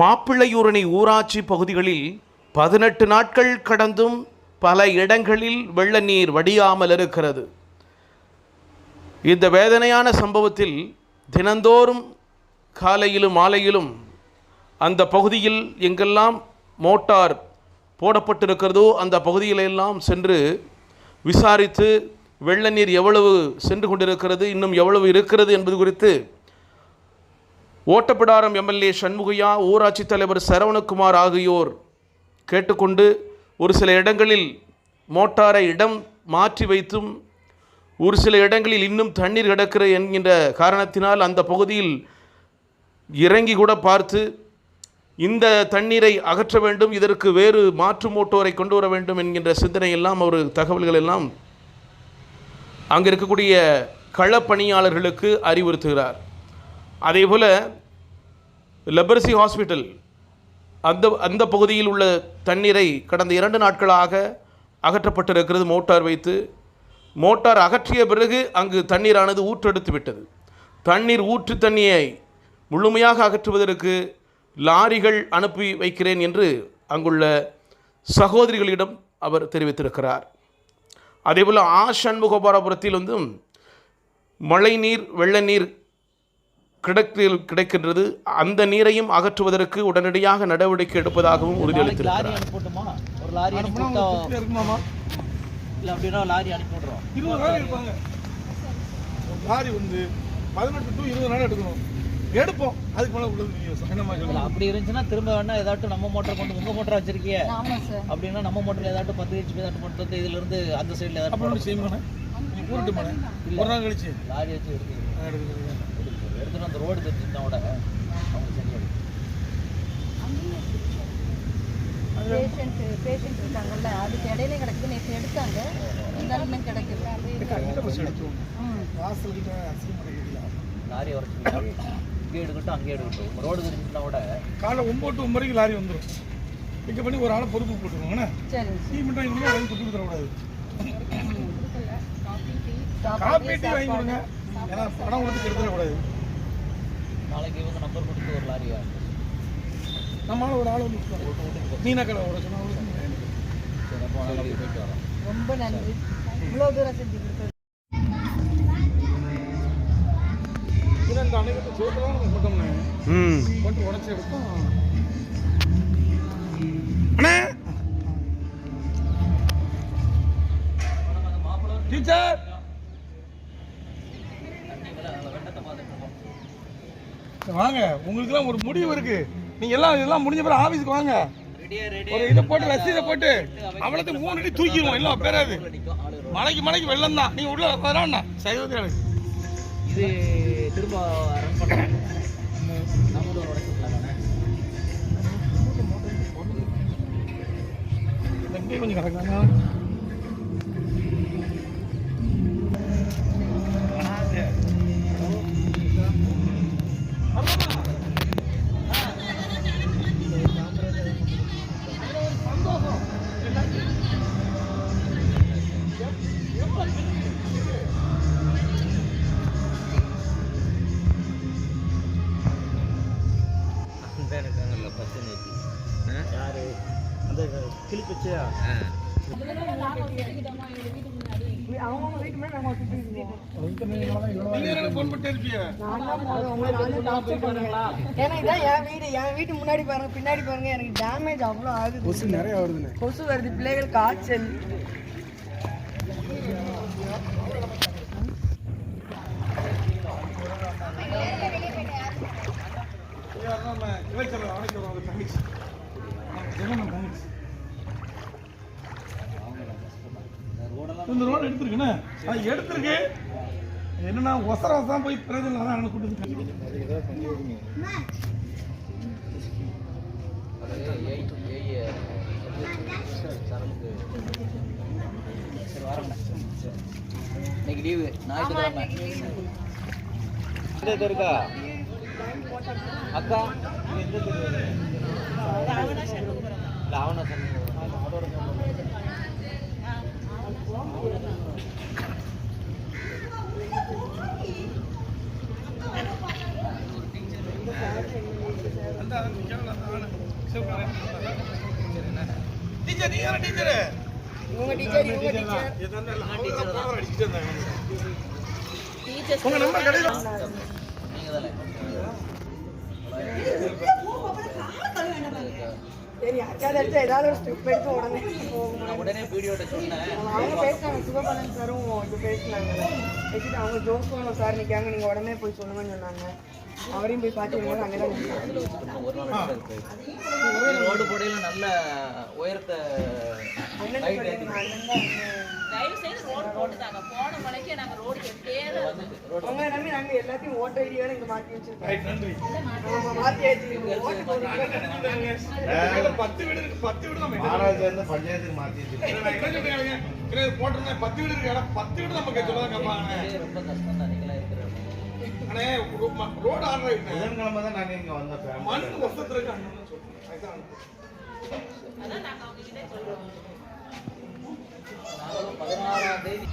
மாப்பிள்ளையூரணி ஊராட்சி பகுதிகளில் பதினெட்டு நாட்கள் கடந்தும் பல இடங்களில் வெள்ள நீர் வடியாமல் இருக்கிறது. இந்த வேதனையான சம்பவத்தில் தினந்தோறும் காலையிலும் மாலையிலும் அந்த பகுதியில் எங்கெல்லாம் மோட்டார் போடப்பட்டிருக்கிறதோ அந்த பகுதியிலெல்லாம் சென்று விசாரித்து வெள்ள நீர் எவ்வளவு சென்று கொண்டிருக்கிறது இன்னும் எவ்வளவு இருக்கிறது என்பது குறித்து ஓட்டப்பிடாரம் எம்எல்ஏ சண்முகையா ஊராட்சி தலைவர் சரவணகுமார் ஆகியோர் கேட்டுக்கொண்டு ஒரு சில இடங்களில் மோட்டாரை இடம் மாற்றி வைத்தும் ஒரு சில இடங்களில் இன்னும் தண்ணீர் கிடக்கிற என்கின்ற காரணத்தினால் அந்த பகுதியில் இறங்கி கூட பார்த்து இந்த தண்ணீரை அகற்ற வேண்டும் இதற்கு வேறு மாற்று மோட்டோரை கொண்டு வர வேண்டும் என்கின்ற சிந்தனை எல்லாம் ஒரு தகவல்கள் எல்லாம் அங்கே இருக்கக்கூடிய களப்பணியாளர்களுக்கு அறிவுறுத்துகிறார். அதேபோல் லெபர்சி ஹாஸ்பிட்டல் அந்த அந்த பகுதியில் உள்ள தண்ணீரை கடந்த இரண்டு நாட்களாக அகற்றப்பட்டிருக்கிறது மோட்டார் வைத்து. மோட்டார் அகற்றிய பிறகு அங்கு தண்ணீரானது ஊற்றெடுத்து விட்டது. தண்ணீர் ஊற்று தண்ணியை முழுமையாக அகற்றுவதற்கு லாரிகள் அனுப்பி வைக்கிறேன் என்று அங்குள்ள சகோதரிகளிடம் அவர் தெரிவித்திருக்கிறார். அதேபோல் ஆ சண்முகோபாரபுரத்தில் வந்தும் மழை நீர் வெள்ள நீர் கிடைக்க கிடைக்கின்றது. அந்த நீரையும் அகற்றுவதற்கு உடனடியாக நடவடிக்கை எடுப்பதாகவும் உறுதியளித்திருக்கிறார். அனுப்பட்டுமா? ஒரு லாரி வந்து பதினெட்டு டு இருபது நாள் எடுக்கணும். எடுப்போம். அதுக்கு மேலே உள்ளது என்னமா அப்படி இருந்துச்சுன்னா திரும்ப வேணா ஏதாட்டும் நம்ம மோட்டர் கொண்டு உங்க மோட்டர் சார் அப்படின்னா நம்ம மோட்டர் ஏதாட்டும் பத்து ஹெச்பி ஏதாட்டும் கொண்டு வந்து இதுல இருந்து அந்த சைடுல ஏதாட்டும் செய்யுமாண்ணே நீ கூப்பிட்டு போனேன் ஒரு நாள் கழிச்சு. லாரி வச்சு எடுத்து எடுத்துட்டு அந்த ரோடு தெரிஞ்சுட்டா கூட அவங்க சரியா பேஷண்ட் பேஷண்ட் இருக்காங்கல்ல அதுக்கு இடையில கிடக்குது நேற்று எடுத்தாங்க. இருந்தாலும் கிடைக்குது லாரி உரைச்சு இங்கே எடுக்கட்டும் அங்கே எடுக்கட்டும். உங்க ரோடு தெரிஞ்சுட்டா கூட காலைல ஒம்பது டு ஒன்பது லாரி வந்துடும் பிக்கப் பண்ணி ஒரு ஆளை பொறுப்பு போட்டுருவாங்கண்ணே டீ மட்டும் கொடுத்து சார் காப்பி டீ வாங்கி கொடுங்க. ஏன்னா பணம் கொடுத்து நாளைக்கு இவங்க நம்பர் கொடுத்து ஒரு லாரி நம்மளால ஒரு ஆள் வந்து மீனா கடை ஓட சொன்னா அவளுக்கு சரி. அப்போ நாளைக்கு போயிட்டு வரோம் ரொம்ப நன்றி. இவ்வளோ தூரம் செஞ்சு கொடுத்தது. இந்த அணைக்கட்டு சோத்துலாம் நம்ம போட்டோம்னே ம். போட்டு உடச்சி எடுத்தோம். அண்ணே! டீச்சர்! வாங்க உங்களுக்குலாம் ஒரு முடிவு இருக்கு. நீங்க எல்லாம் இதெல்லாம் முடிஞ்ச பிறகு ஆபீஸ்க்கு வாங்க. ஒரு இதை போட்டு ரசீதை போட்டு அவ்வளோத்துக்கு மூணு அடி தூக்கிடுவோம் எல்லாம் பேராது. மலைக்கு மலைக்கு வெள்ளம் தான். நீங்க உள்ள வராண்ணா சைவத்தில் இது திரும்ப கொஞ்சம் கிடக்காங்க அந்த கிளிப்பிச்சியா இருப்பீங்க ஏன்னா இதான் என் வீடு என் வீட்டு முன்னாடி பாருங்க பின்னாடி பாருங்க எனக்கு டேமேஜ் அவ்வளோ ஆகுது. கொசு நிறைய வருதுண்ணே. கொசு வருது பிள்ளைகள் காய்ச்சல். நம்ம இளைச்சல் அவனுக்கு தங்கச்சி. இந்த ரோடு எடுத்துருக்குண்ணே அது எடுத்துருக்கு. என்னன்னா ஒசர ஒசரம் போய் பிரயோஜனம் அதான் எனக்கு கூட்டு இன்னைக்கு லீவு ஞாயிற்றுக்கிழமை எந்த தெருக்கா அக்கா டீச்சர் நீ யார டீச்சர் இவங்க டீச்சர்ஸ் உங்க நம்பர் கடையில் நீங்கள் தானே அடிச்சா ஏதாவது ஒரு ஸ்டெப் எடுத்து உடனே உடனே வீடியோட்ட சொன்னேன். அவங்க பேசினாங்க சிவபாலன் சாரும் இப்போ பேசினாங்க. வச்சுட்டு அவங்க ஜோசம் சார் நிற்காங்க நீங்கள் உடனே போய் சொல்லுங்கன்னு சொன்னாங்க. அவரையும் போய் பார்த்து வரும்போது அங்கே தான் ரோடு போடையில நல்ல உயரத்தை தயவு செய்து ரோடு போட்டுதாங்க. ரோடு நம்பி நாங்க எல்லாத்தையும் ஓட்டர் ஐடியால இங்க மாட்டி வச்சிருக்கோம். பத்து வீடு பத்து வீடு நம்ம மகாராஜா இருந்து போட்டிருந்தேன் பத்து வீடு இருக்கு பத்து வீடு நமக்கு சொல்லுவாங்க ரொம்ப கஷ்டம் தான் ரோடு ஆர்டர் தான் நாங்க இங்க வந்தேன் மண் పదహారా తేదీ.